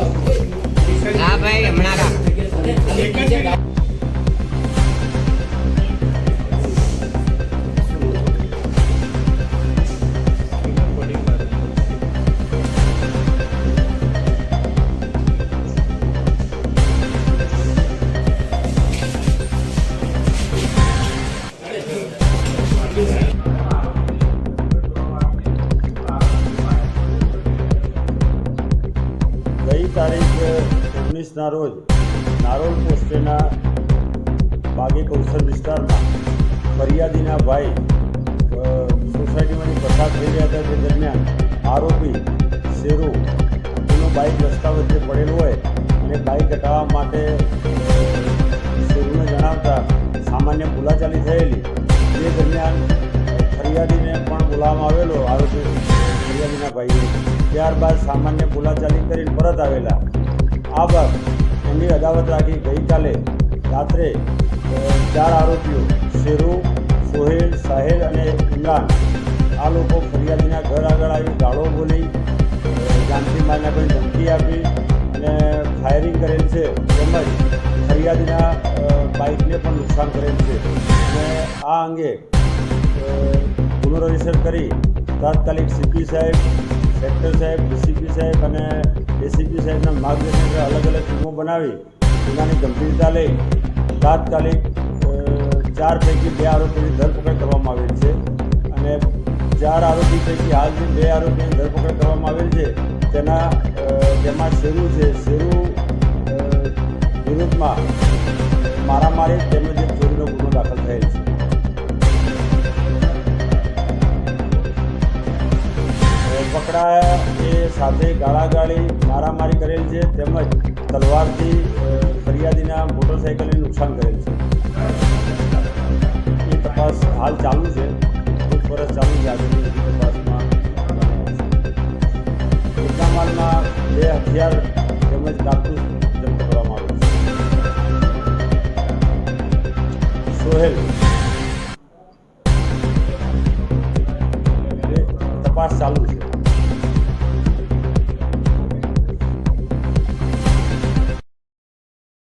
હા ભાઈ હમણાં ઓગણીસના રોજ નારોલ પોસ્ટેના બાગે કૌશલ વિસ્તારમાં ફરિયાદીના ભાઈ સોસાયટીમાંથી પસાર થઈ રહ્યા હતા. તે દરમિયાન આરોપી શેરુ એનો બાઇક રસ્તા વચ્ચે પડેલું હોય અને બાઇક હટાવવા માટે શેરુને જણાવતા સામાન્ય બોલાચાલી થયેલી. તે દરમિયાન ફરિયાદીને પણ બોલાવવામાં આવેલો આરોપી ફરિયાદીના ભાઈએ. ત્યારબાદ સામાન્ય બોલાચાલી કરીને પરત આવેલા. આ બાદ એમની અદાવત રાખી ગઈકાલે રાત્રે ચાર આરોપીઓ, શેરુ, સોહેલ, સાહેલ અને ઇમરાન, આ લોકો ફરિયાદીના ઘર આગળ આવી ગાળો બોલી જાનકી મારના કોઈ ધમકી આપી અને ફાયરિંગ કરેલ છે તેમજ ફરિયાદીના બાઇકને પણ નુકસાન કરેલ છે. અને આ અંગે ગુનો રજિસ્ટર કરી તાત્કાલિક સીપી સાહેબ સેક્ટર સાહેબ ડીસીપી સાહેબ અને એસીપી સાહેબના માર્ગદર્શન અલગ અલગ ટીમો બનાવી ગુનાની ગંભીરતા લઈ તાત્કાલિક ચાર પૈકી બે આરોપીની ધરપકડ કરવામાં આવેલ છે અને ચાર આરોપી પૈકી હાલ બે આરોપીની ધરપકડ કરવામાં આવેલ છે તેના જેમાં શેરુ છે. શેરુ વિરુદ્ધમાં મારામારી તેમજ ચોરીનો ગુનો દાખલ થયેલ છે. આપણા જે સાથે ગાળાગાળી, મારામારી કરેલ છે, તેમજ તલવારથી ફરિયાદીના મોટરસાઇકલને નુકસાન કરેલ છે. એ તપાસ હાલ ચાલુ છે. પૂછપરછ ચાલુ છે. આગળની તપાસમાં મુદ્દામાલમાં બે હથિયાર તેમજ કાપૂસ જપ્ત કરવામાં આવ્યું છે. સોહેલ. તપાસ ચાલુ છે.